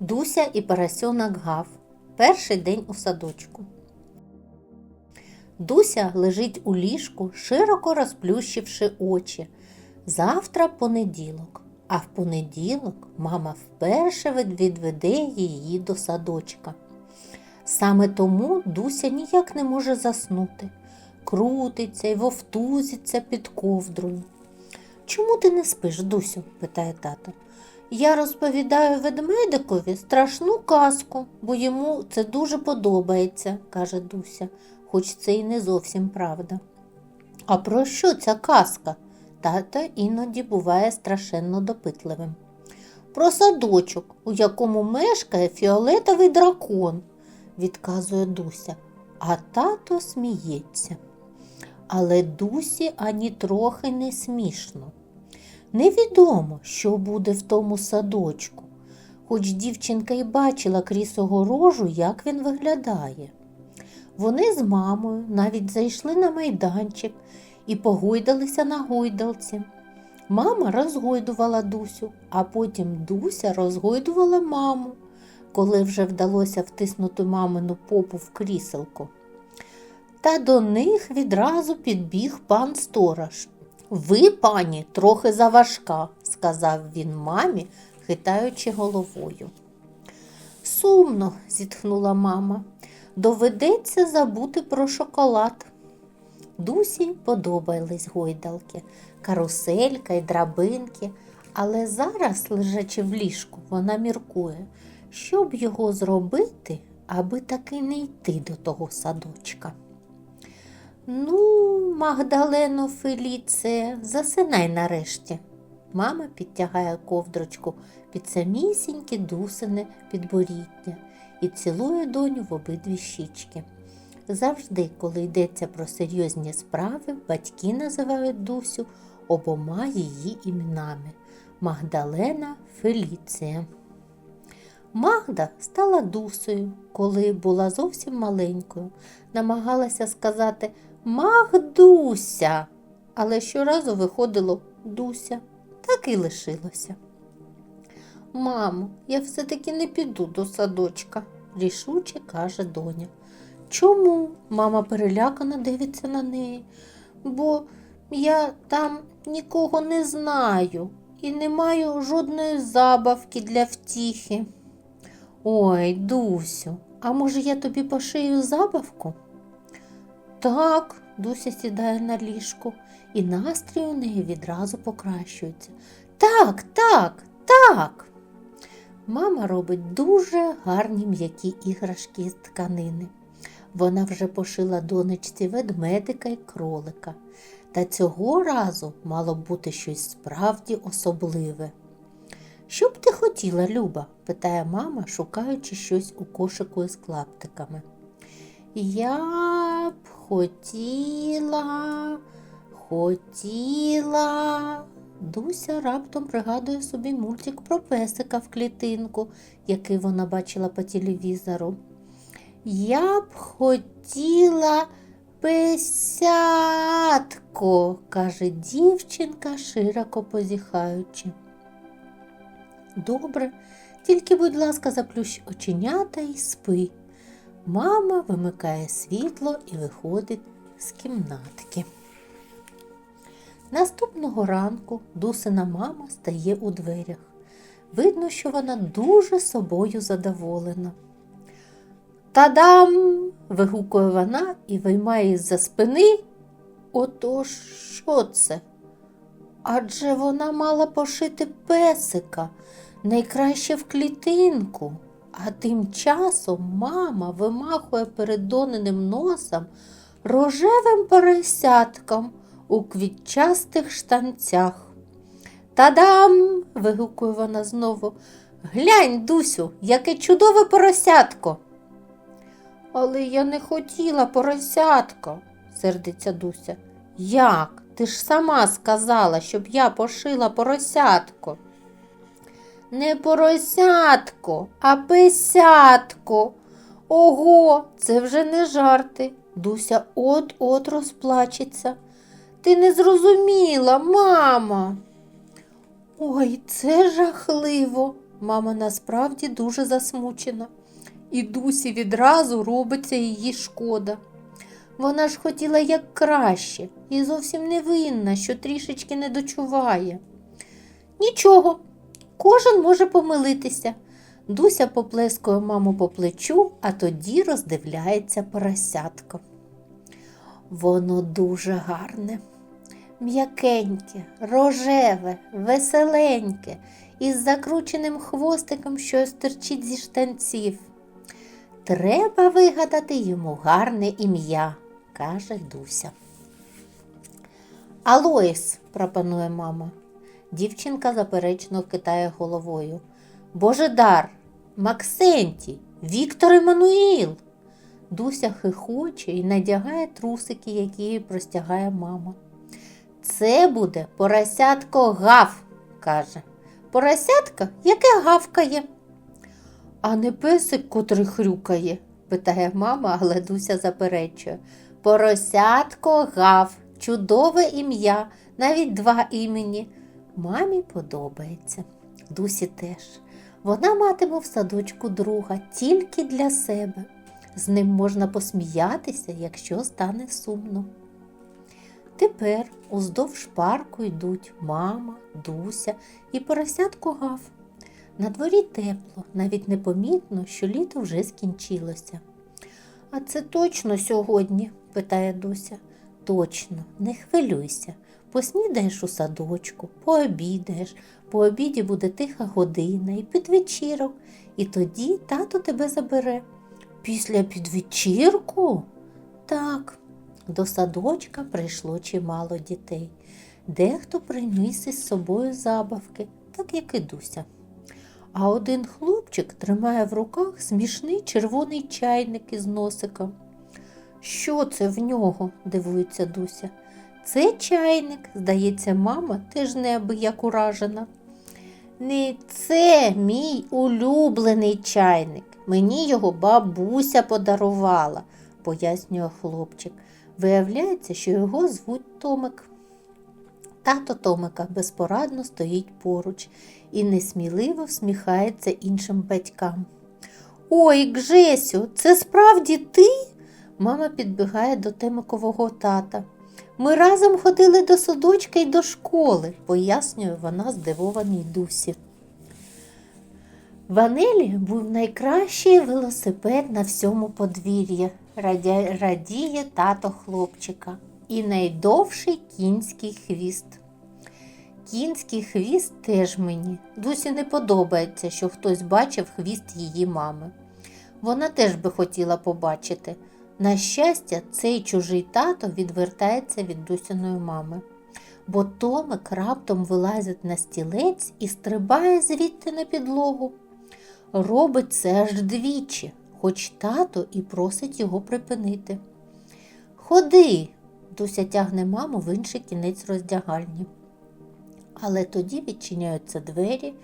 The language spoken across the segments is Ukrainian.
Дуся і поросенок Гав. Перший день у садочку. Дуся лежить у ліжку, широко розплющивши очі. Завтра понеділок, а в понеділок мама вперше відведе її до садочка. Саме тому Дуся ніяк не може заснути. Крутиться і вовтузиться під ковдрою. Чому ти не спиш, Дусю? питає тато. Я розповідаю ведмедикові страшну казку, бо йому це дуже подобається, каже Дуся, хоч це і не зовсім правда. А про що ця казка? Тато іноді буває страшенно допитливим. Про садочок, у якому мешкає фіолетовий дракон, відказує Дуся, а тато сміється. Але Дусі ані трохи не смішно. Невідомо, що буде в тому садочку, хоч дівчинка й бачила крізь огорожу, як він виглядає. Вони з мамою навіть зайшли на майданчик і погойдалися на гойдалці. Мама розгойдувала Дусю, а потім Дуся розгойдувала маму, коли вже вдалося втиснути мамину попу в кріселко. Та до них відразу підбіг пан сторож. Ви, пані, трохи заважка, сказав він мамі, хитаючи головою. Сумно, зітхнула мама. Доведеться забути про шоколад. Дусі подобались гойдалки, каруселька й драбинки, але зараз, лежачи в ліжку, вона міркує, що б його зробити, аби таки не йти до того садочка. Ну, Магдалено Феліце, засинай нарешті. Мама підтягає ковдрочку під самісінькі дусини підборіддя і цілує доню в обидві щічки. Завжди, коли йдеться про серйозні справи, батьки називають Дусю обома її іменами Магдалена Феліція. Магда стала Дусею, коли була зовсім маленькою. Намагалася сказати Магдуся, але щоразу виходило Дуся, так і лишилося. Мамо, я все-таки не піду до садочка, рішуче каже доня. Чому? Мама перелякано дивиться на неї, бо я там нікого не знаю і не маю жодної забавки для втіхи. Ой, Дусю, а може я тобі пошию забавку? Так, Дуся сідає на ліжку, і настрій у неї відразу покращується. Так, так, так. Мама робить дуже гарні м'які іграшки з тканини. Вона вже пошила донечці ведмедика й кролика. Та цього разу мало б бути щось справді особливе. Що б ти хотіла, Люба? питає мама, шукаючи щось у кошику із клаптиками. Я б хотіла, хотіла. Дуся раптом пригадує собі мультик про песика в клітинку, який вона бачила по телевізору. Я б хотіла песятко, каже дівчинка, широко позіхаючи. Добре, тільки, будь ласка, заплющ оченята і спи. Мама вимикає світло і виходить з кімнатки. Наступного ранку Дусина мама стає у дверях. Видно, що вона дуже собою задоволена. Та-дам! вигукує вона і виймає із-за спини. Отож, що це? Адже вона мала пошити песика найкраще в клітинку. А тим часом мама вимахує перед доненим носом рожевим поросятком у квітчастих штанцях. Та-дам! вигукує вона знову. Глянь, Дусю, яке чудове поросятко. Але я не хотіла поросятко, сердиться Дуся. Як? Ти ж сама сказала, щоб я пошила поросятко. Не поросятко, а песятко. Ого, це вже не жарти. Дуся от-от розплачеться. Ти не зрозуміла, мама. Ой, це жахливо, Мама насправді дуже засмучена, і Дусі відразу робиться її шкода. Вона ж хотіла як краще і зовсім не винна, що трішечки не дочуває. Нічого, кожен може помилитися. Дуся поплескує маму по плечу, а тоді роздивляється поросятко. Воно дуже гарне, м'якеньке, рожеве, веселеньке, із закрученим хвостиком, що стирчить зі штанців. Треба вигадати йому гарне ім'я, каже Дуся. Алоїс, пропонує мама. Дівчинка заперечно китає головою. Божедар, Максентій, Віктор Еммануїл. Дуся хихоче і надягає трусики, які їй простягає мама. Це буде поросятко гав, каже. Поросятка, яке гавкає. А не песик, котрий хрюкає, питає мама, але Дуся заперечує. Поросятко гав, чудове ім'я, навіть два імені. Мамі подобається. Дусі теж. Вона матиме в садочку друга тільки для себе. З ним можна посміятися, якщо стане сумно. Тепер уздовж парку йдуть мама, Дуся і поросятко гав. На дворі тепло, навіть непомітно, що літо вже скінчилося. А це точно сьогодні? питає Дуся. Точно, не хвилюйся. Поснідаєш у садочку, пообідаєш, по обіді буде тиха година і підвечірок, і тоді тато тебе забере. Після підвечірку? Так, до садочка прийшло чимало дітей. Дехто приніс із собою забавки, так як і Дуся. А один хлопчик тримає в руках смішний червоний чайник із носиком. Що це в нього? дивується Дуся. Це чайник, здається, мама теж неабияк уражена. Не це мій улюблений чайник. Мені його бабуся подарувала, пояснює хлопчик. Виявляється, що його звуть Томик. Тато Томика безпорадно стоїть поруч і несміливо всміхається іншим батькам. Ой, Гжесю, це справді ти? Мама підбігає до Темикового тата. Ми разом ходили до садочка і до школи, пояснює вона здивованій Дусі. Ванелі був найкращий велосипед на всьому подвір'ї, радіє тато хлопчика, і найдовший кінський хвіст. Кінський хвіст теж мені. Дусі не подобається, що хтось бачив хвіст її мами. Вона теж би хотіла побачити. На щастя, цей чужий тато відвертається від Дусіної мами, бо Томик раптом вилазить на стілець і стрибає звідти на підлогу. Робить це аж двічі, хоч тато і просить його припинити. Ходи, Дуся тягне маму в інший кінець роздягальні. Але тоді відчиняються двері,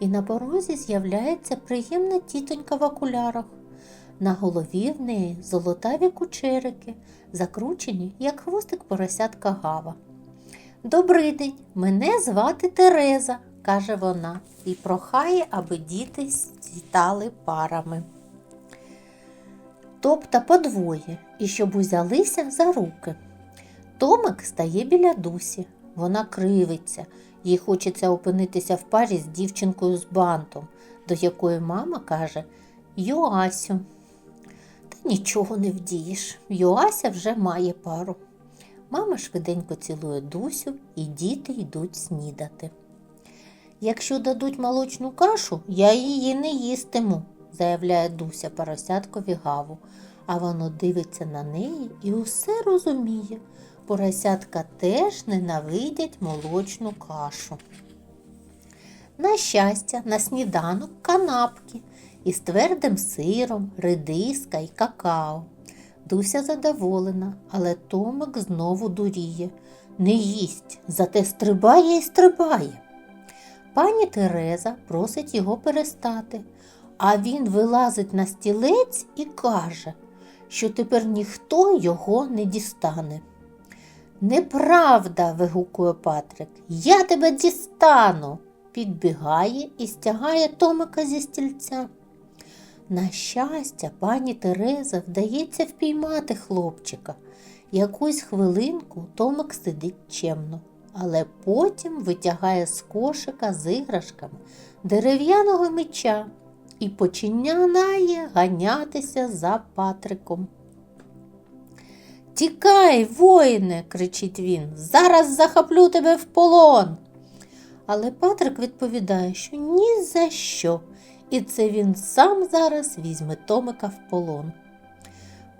і на порозі з'являється приємна тітонька в окулярах. На голові в неї золотаві кучерики, закручені, як хвостик поросятка гава. Добрий день, мене звати Тереза, каже вона, і прохає, аби діти світали парами. Тобто подвоє, і щоб узялися за руки. Томик стає біля Дусі. Вона кривиться, їй хочеться опинитися в парі з дівчинкою з бантом, до якої мама каже Йоасю. Нічого не вдієш. Йоася вже має пару. Мама швиденько цілує Дусю, і діти йдуть снідати. Якщо дадуть молочну кашу, я її не їстиму, заявляє Дуся поросяткові гаву, а воно дивиться на неї і усе розуміє. Поросятка теж ненавидять молочну кашу. На щастя, на сніданок канапки із твердим сиром, редиска і какао. Дуся задоволена, але Томик знову дуріє. Не їсть, зате стрибає і стрибає. Пані Тереза просить його перестати, а він вилазить на стілець і каже, що тепер ніхто його не дістане. Неправда, вигукує Патрик, я тебе дістану. підбігає і стягає Томика зі стільця. На щастя, пані Тереза вдається впіймати хлопчика. Якусь хвилинку Томик сидить чемно, але потім витягає з кошика з іграшками дерев'яного меча і починає ганятися за Патриком. Тікай, воїне, кричить він, зараз захоплю тебе в полон. Але Патрик відповідає, що ні за що, і це він сам зараз візьме Томика в полон.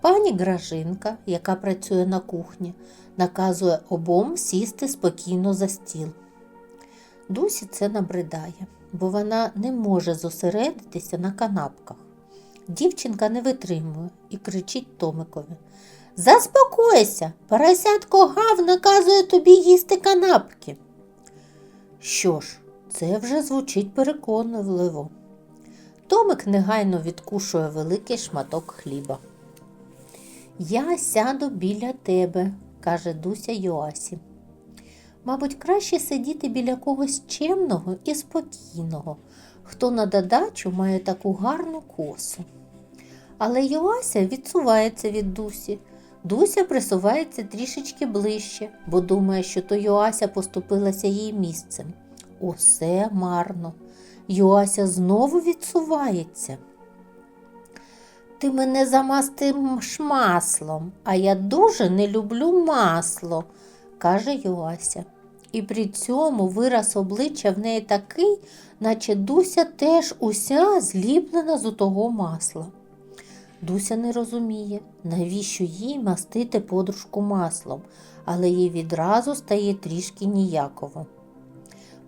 Пані Гражинка, яка працює на кухні, наказує обом сісти спокійно за стіл. Дусі це набридає, бо вона не може зосередитися на канапках. Дівчинка не витримує і кричить Томикові. Заспокойся, поросятко гав наказує тобі їсти канапки. Що ж, це вже звучить переконливо. Томик негайно відкушує великий шматок хліба. Я сяду біля тебе, каже Дуся Йоасі. Мабуть, краще сидіти біля когось чемного і спокійного, хто на додачу має таку гарну косу. Але Йоася відсувається від Дусі. Дуся присувається трішечки ближче, бо думає, що то Йоася поступилася їй місцем. Усе марно. Йоася знову відсувається. Ти мене замастиш маслом, а я дуже не люблю масло, каже Йоася. І при цьому вираз обличчя в неї такий, наче Дуся теж уся зліплена з того масла. Дуся не розуміє, навіщо їй мастити подружку маслом, але їй відразу стає трішки ніяково.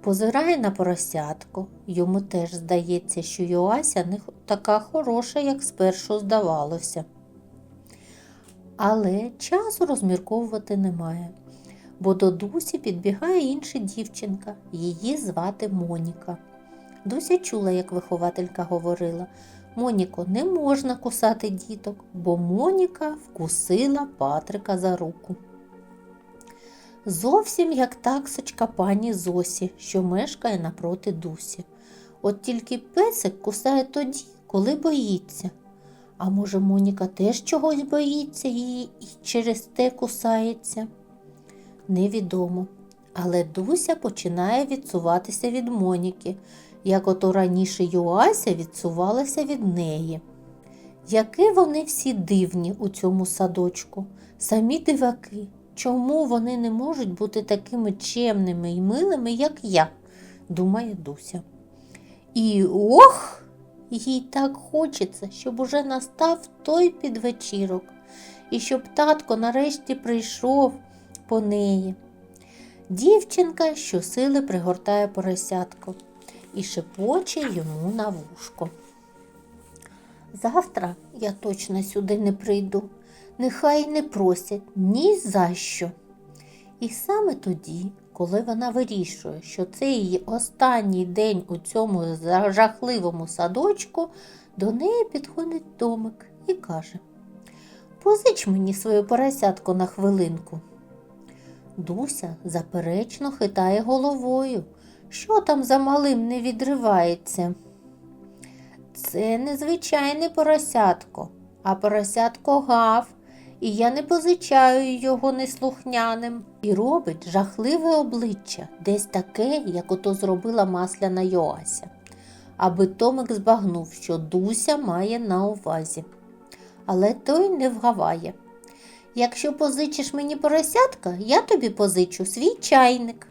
Позирає на поросятку, йому теж здається, що Йоася не така хороша, як спершу здавалося. Але часу розмірковувати немає, бо до Дусі підбігає інша дівчинка, її звати Моніка. Дуся чула, як вихователька говорила Моніко, не можна кусати діток, бо Моніка вкусила Патрика за руку. Зовсім як таксочка пані Зосі, що мешкає напроти Дусі. От тільки песик кусає тоді, коли боїться. А може, Моніка теж чогось боїться її і через те кусається? Невідомо. Але Дуся починає відсуватися від Моніки, як ото раніше Юася відсувалася від неї. Які вони всі дивні у цьому садочку, самі диваки. Чому вони не можуть бути такими чемними і милими, як я, думає Дуся. І ох, їй так хочеться, щоб уже настав той підвечірок, і щоб татко нарешті прийшов по неї. Дівчинка щосили пригортає поросятко і шепоче йому на вушко. Завтра я точно сюди не прийду, нехай не просять ні за що. І саме тоді, коли вона вирішує, що це її останній день у цьому жахливому садочку, до неї підходить Томик і каже Позич мені свою поросятку на хвилинку. Дуся заперечно хитає головою. Що там за малим не відривається? Це незвичайне поросятко, а поросятко гав, і я не позичаю його неслухняним. І робить жахливе обличчя, десь таке, як ото зробила масляна Йоася, аби Томик збагнув, що Дуся має на увазі. Але той не вгаває. Якщо позичиш мені поросятка, я тобі позичу свій чайник.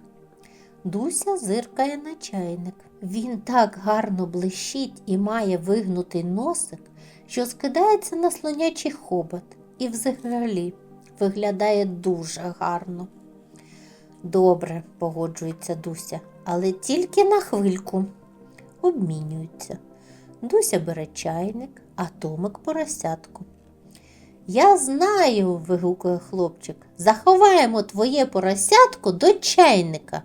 Дуся зиркає на чайник. Він так гарно блищить і має вигнутий носик, що скидається на слонячий хобот і взагалі виглядає дуже гарно. Добре, погоджується Дуся, але тільки на хвильку. Обмінюються. Дуся бере чайник, а Томик поросятку. Я знаю, вигукує хлопчик, заховаємо твоє поросятко до чайника.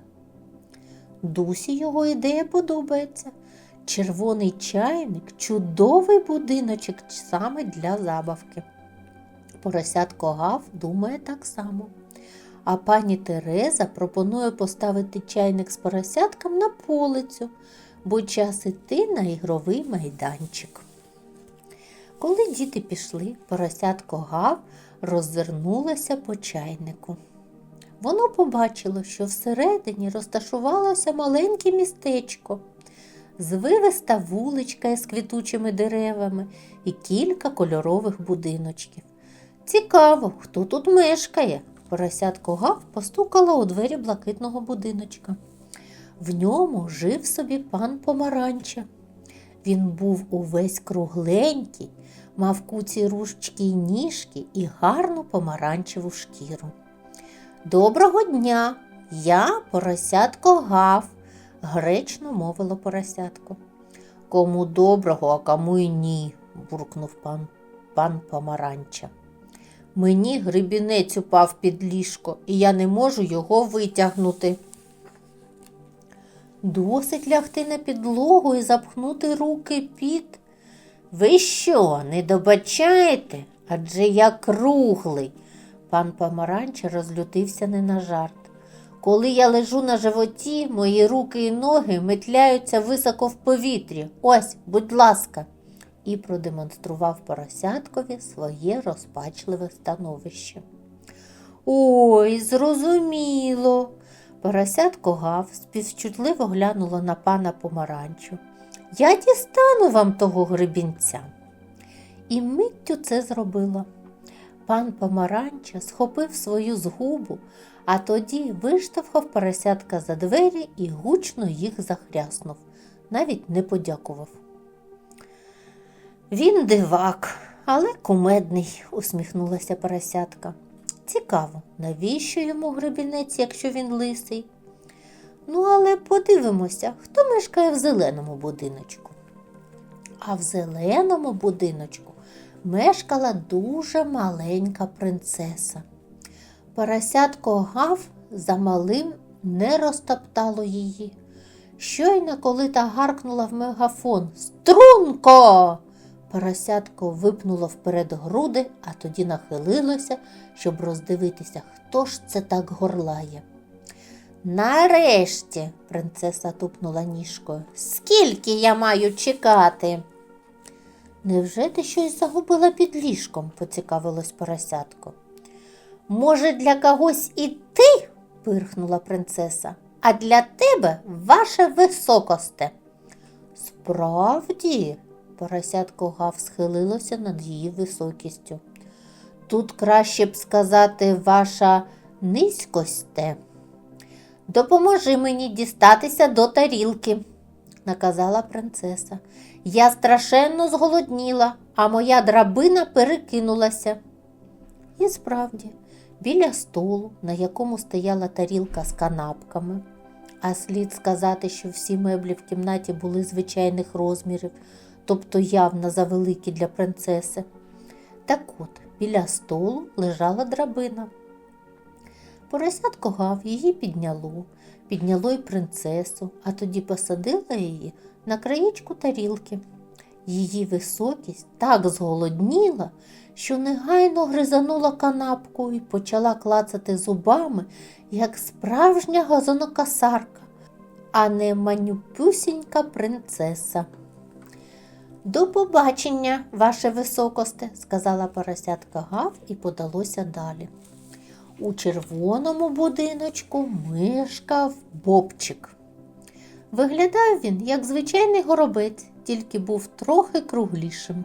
Дусі його ідея подобається. Червоний чайник чудовий будиночок саме для забавки. Поросятко гав думає так само. а пані Тереза пропонує поставити чайник з поросятком на полицю, бо час іти на ігровий майданчик. Коли діти пішли, поросятко гав роззирнулося по чайнику. Воно побачило, що всередині розташувалося маленьке містечко, звивиста вуличка із квітучими деревами і кілька кольорових будиночків. Цікаво, хто тут мешкає. Поросятко гав постукала у двері блакитного будиночка. В ньому жив собі пан Помаранча. Він був увесь кругленький, мав куці ручки й ніжки і гарну помаранчеву шкіру. Доброго дня, я поросятко гав, гречно мовило поросятко. Кому доброго, а кому й ні, буркнув пан, пан Помаранча. Мені грибінець упав під ліжко, і я не можу його витягнути. Досить лягти на підлогу і запхнути руки під. Ви що, не добачаєте? Адже я круглий. Пан Помаранча розлютився не на жарт. Коли я лежу на животі, мої руки і ноги метляються високо в повітрі. Ось, будь ласка, і продемонстрував поросяткові своє розпачливе становище. Ой, зрозуміло. Поросятко гав співчутливо глянуло на пана помаранчу. Я дістану вам того грибінця. І миттю це зробила. Пан помаранча схопив свою згубу, а тоді виштовхав поросятка за двері і гучно їх захряснув, навіть не подякував. Він дивак, але кумедний, усміхнулася поросятка. Цікаво, навіщо йому гребінець, якщо він лисий? Ну, але подивимося, хто мешкає в зеленому будиночку. А в зеленому будиночку мешкала дуже маленька принцеса. Поросятко гав за малим не розтоптало її. Щойно, коли та гаркнула в мегафон Струнко! Поросятко випнуло вперед груди, а тоді нахилилося, щоб роздивитися, хто ж це так горлає. Нарешті, принцеса тупнула ніжкою, скільки я маю чекати? Невже ти щось загубила під ліжком? поцікавилось поросятко. Може, для когось і ти? пирхнула принцеса, а для тебе ваше високосте. Справді, поросятко гав схилилося над її високістю. Тут краще б сказати ваша низькосте. Допоможи мені дістатися до тарілки, наказала принцеса. Я страшенно зголодніла, а моя драбина перекинулася. І справді, біля столу, на якому стояла тарілка з канапками, а слід сказати, що всі меблі в кімнаті були звичайних розмірів, тобто явно завеликі для принцеси. Так от, біля столу лежала драбина. Поросятко гав її підняло, підняло й принцесу, а тоді посадила її на краєчку тарілки. Її високість так зголодніла, що негайно гризанула канапку і почала клацати зубами, як справжня газонокосарка, а не манюпюсінька принцеса. До побачення, ваше високосте, сказала поросятка гав і подалося далі. У червоному будиночку мешкав бобчик. Виглядав він, як звичайний горобець, тільки був трохи круглішим.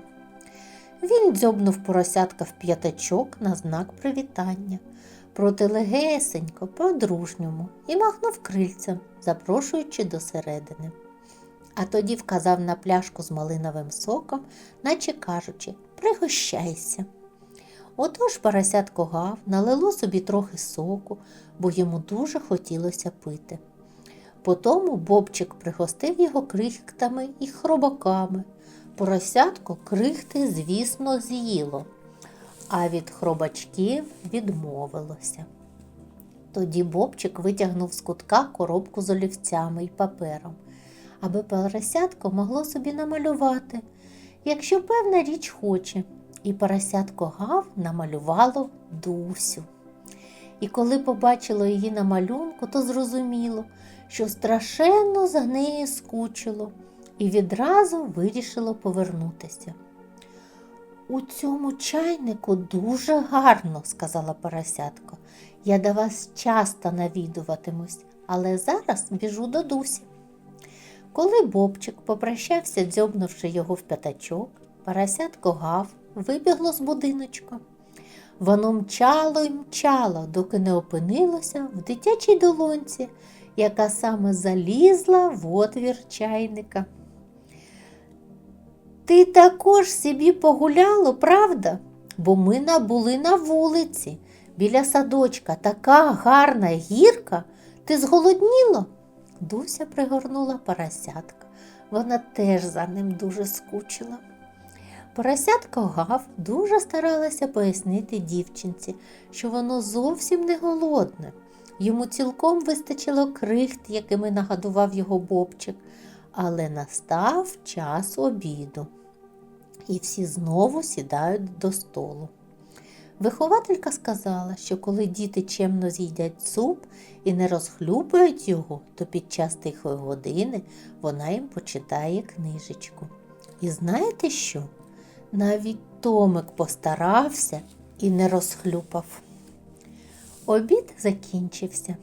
Він дзьобнув поросятка в п'ятачок на знак привітання, проти легесенько, по-дружньому, і махнув крильцем, запрошуючи до середини. А тоді вказав на пляшку з малиновим соком, наче кажучи, пригощайся. Отож поросятко гав, налило собі трохи соку, бо йому дуже хотілося пити. Потому Бобчик пригостив його крихтами і хробаками. Поросятко крихти, звісно, з'їло, а від хробачків відмовилося. Тоді Бобчик витягнув з кутка коробку з олівцями і папером, аби поросятко могло собі намалювати, якщо певна річ хоче, і поросятко гав намалювало Дусю. І коли побачило її на малюнку, то зрозуміло, що страшенно за нею скучило і відразу вирішило повернутися. У цьому чайнику дуже гарно, сказала поросятко. Я до вас часто навідуватимусь, але зараз біжу до Дусі. Коли Бобчик попрощався, дзьобнувши його в п'ятачок, поросятко гав вибігло з будиночка. Воно мчало й мчало, доки не опинилося в дитячій долонці, яка саме залізла в отвір чайника. Ти також собі погуляло, правда? Бо ми набули на вулиці. Біля садочка така гарна гірка. Ти зголодніла? Дуся пригорнула поросятка. Вона теж за ним дуже скучила. Поросятко гав дуже старалася пояснити дівчинці, що воно зовсім не голодне. Йому цілком вистачило крихт, якими нагадував його бобчик, але настав час обіду, і всі знову сідають до столу. Вихователька сказала, що коли діти чемно з'їдять суп і не розхлюпають його, то під час тихої години вона їм почитає книжечку. І знаєте що? Навіть Томик постарався і не розхлюпав. Обід закінчився.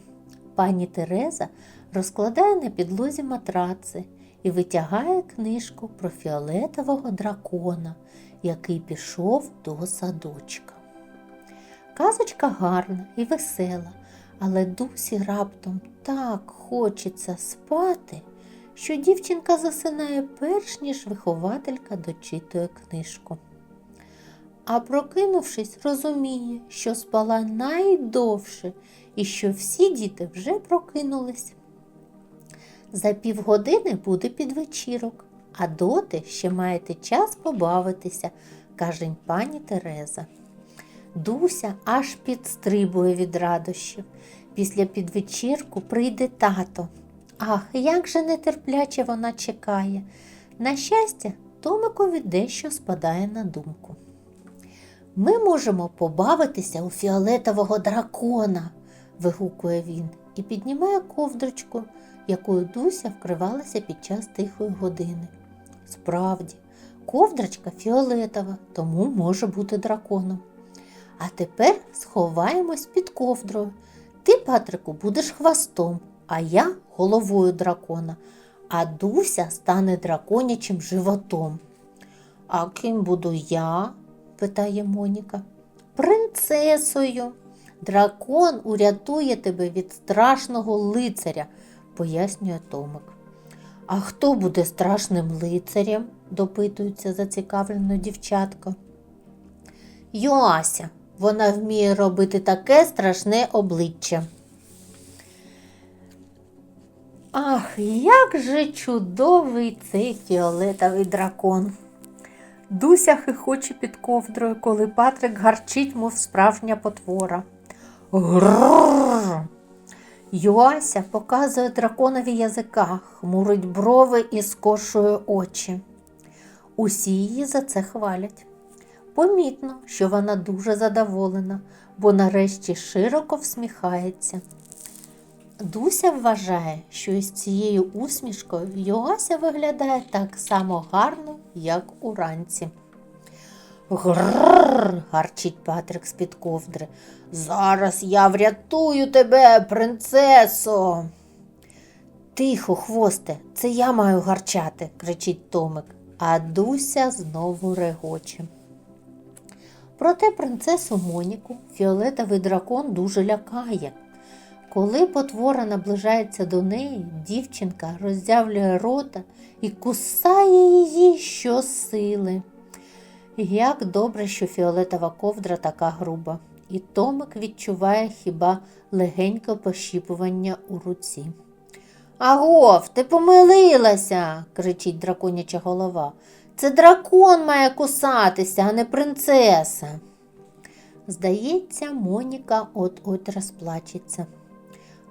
Пані Тереза розкладає на підлозі матраци і витягає книжку про фіолетового дракона, який пішов до садочка. Казочка гарна і весела, але Дусі раптом так хочеться спати, що дівчинка засинає перш ніж вихователька дочитує книжку. А прокинувшись, розуміє, що спала найдовше і що всі діти вже прокинулись. За півгодини буде підвечірок, а доти ще маєте час побавитися, каже пані Тереза. Дуся аж підстрибує від радощів. Після підвечірку прийде тато. Ах, як же нетерпляче вона чекає. На щастя, Томикові дещо спадає на думку. Ми можемо побавитися у фіолетового дракона, вигукує він і піднімає ковдрочку, якою Дуся вкривалася під час тихої години. Справді, ковдрочка фіолетова, тому може бути драконом. А тепер сховаємось під ковдрою. Ти, Патрику, будеш хвостом, а я головою дракона, а Дуся стане драконячим животом. А ким буду я? питає Моніка. Принцесою. Дракон урятує тебе від страшного лицаря, пояснює Томик. А хто буде страшним лицарем? допитується зацікавлено дівчатка. Йоася, вона вміє робити таке страшне обличчя. Ах, як же чудовий цей фіолетовий дракон. Дуся хихоче під ковдрою, коли Патрик гарчить, мов справжня потвора. Грррр. Йоася показує драконові язика, хмурить брови і скошує очі. Усі її за це хвалять. Помітно, що вона дуже задоволена, бо нарешті широко всміхається. Дуся вважає, що із цією усмішкою Йоася виглядає так само гарно, як уранці. Грррр, гарчить Патрик з-під ковдри. Зараз я врятую тебе, принцесо. Тихо, хвосте, це я маю гарчати, кричить Томик, а Дуся знову регоче. Проте принцесу Моніку фіолетовий дракон дуже лякає. Коли потвора наближається до неї, дівчинка роззявлює рота і кусає її щосили. Як добре, що фіолетова ковдра така груба, і Томик відчуває хіба легеньке пощіпування у руці. Агов, ти помилилася, кричить драконяча голова. Це дракон має кусатися, а не принцеса. Здається, Моніка от-от розплачеться.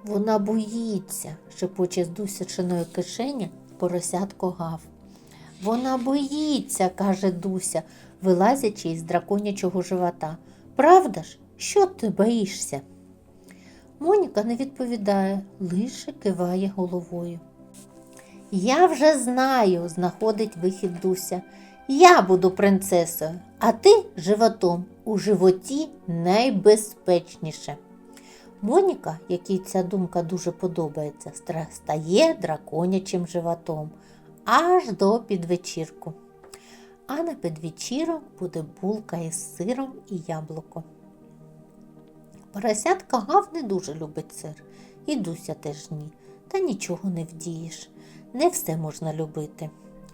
Вона боїться, шепоче з Дусячиної кишені поросятко гав. Вона боїться, каже Дуся, вилазячи із драконячого живота. Правда ж, що ти боїшся? Моніка не відповідає, лише киває головою. Я вже знаю, знаходить вихід Дуся. Я буду принцесою, а ти животом. У животі найбезпечніше. Моніка, якій ця думка дуже подобається, стає драконячим животом аж до підвечірку. А на підвечірок буде булка із сиром і яблуко. Поросятка Гав не дуже любить сир, і Дуся теж ні. Та нічого не вдієш. Не все можна любити.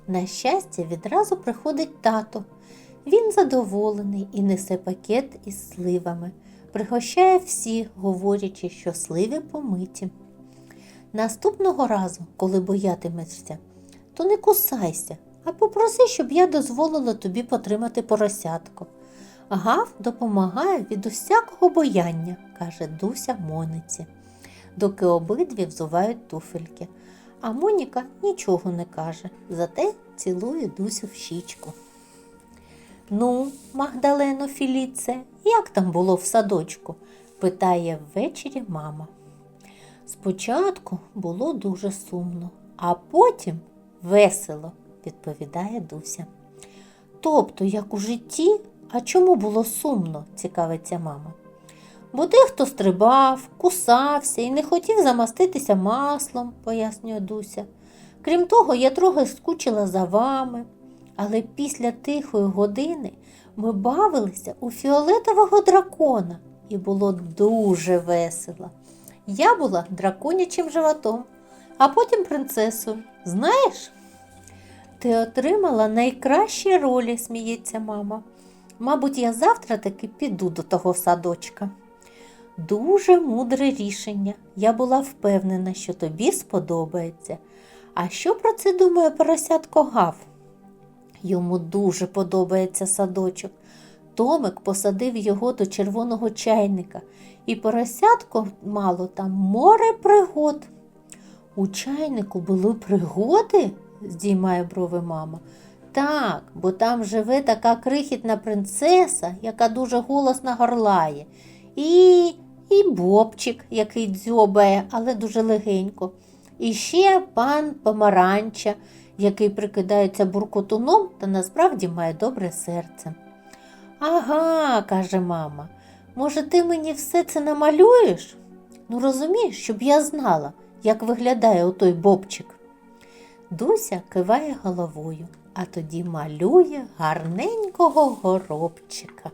На щастя, відразу приходить тато. Він задоволений і несе пакет із сливами, пригощає всіх, говорячи, що сливи помиті. Наступного разу, коли боятимешся, то не кусайся, а попроси, щоб я дозволила тобі потримати поросятко. Гав допомагає від усякого бояння, каже Дуся Мониці, доки обидві взувають туфельки. А Моніка нічого не каже, зате цілує Дусю в щічку. Ну, Магдалено Філіце, як там було в садочку? питає ввечері мама. Спочатку було дуже сумно, а потім весело, відповідає Дуся. Тобто, як у житті, а чому було сумно? цікавиться мама. Бо дехто стрибав, кусався і не хотів замаститися маслом, пояснює Дуся. Крім того, я трохи скучила за вами, але після тихої години ми бавилися у фіолетового дракона, і було дуже весело. Я була драконячим животом, а потім принцесою. Знаєш? Ти отримала найкращі ролі, сміється мама. Мабуть, я завтра таки піду до того садочка. Дуже мудре рішення. Я була впевнена, що тобі сподобається. А що про це думає поросятко Гав? Йому дуже подобається садочок. Томик посадив його до червоного чайника, і поросятко мало там море пригод. У чайнику були пригоди? здіймає брови мама. Так, бо там живе така крихітна принцеса, яка дуже голосно горлає. І, і бобчик, який дзьобає, але дуже легенько. І ще пан Помаранча, який прикидається буркотуном та насправді має добре серце. Ага, каже мама, може, ти мені все це намалюєш? Ну, розумієш, щоб я знала, як виглядає отой бобчик. Дуся киває головою, а тоді малює гарненького горобчика.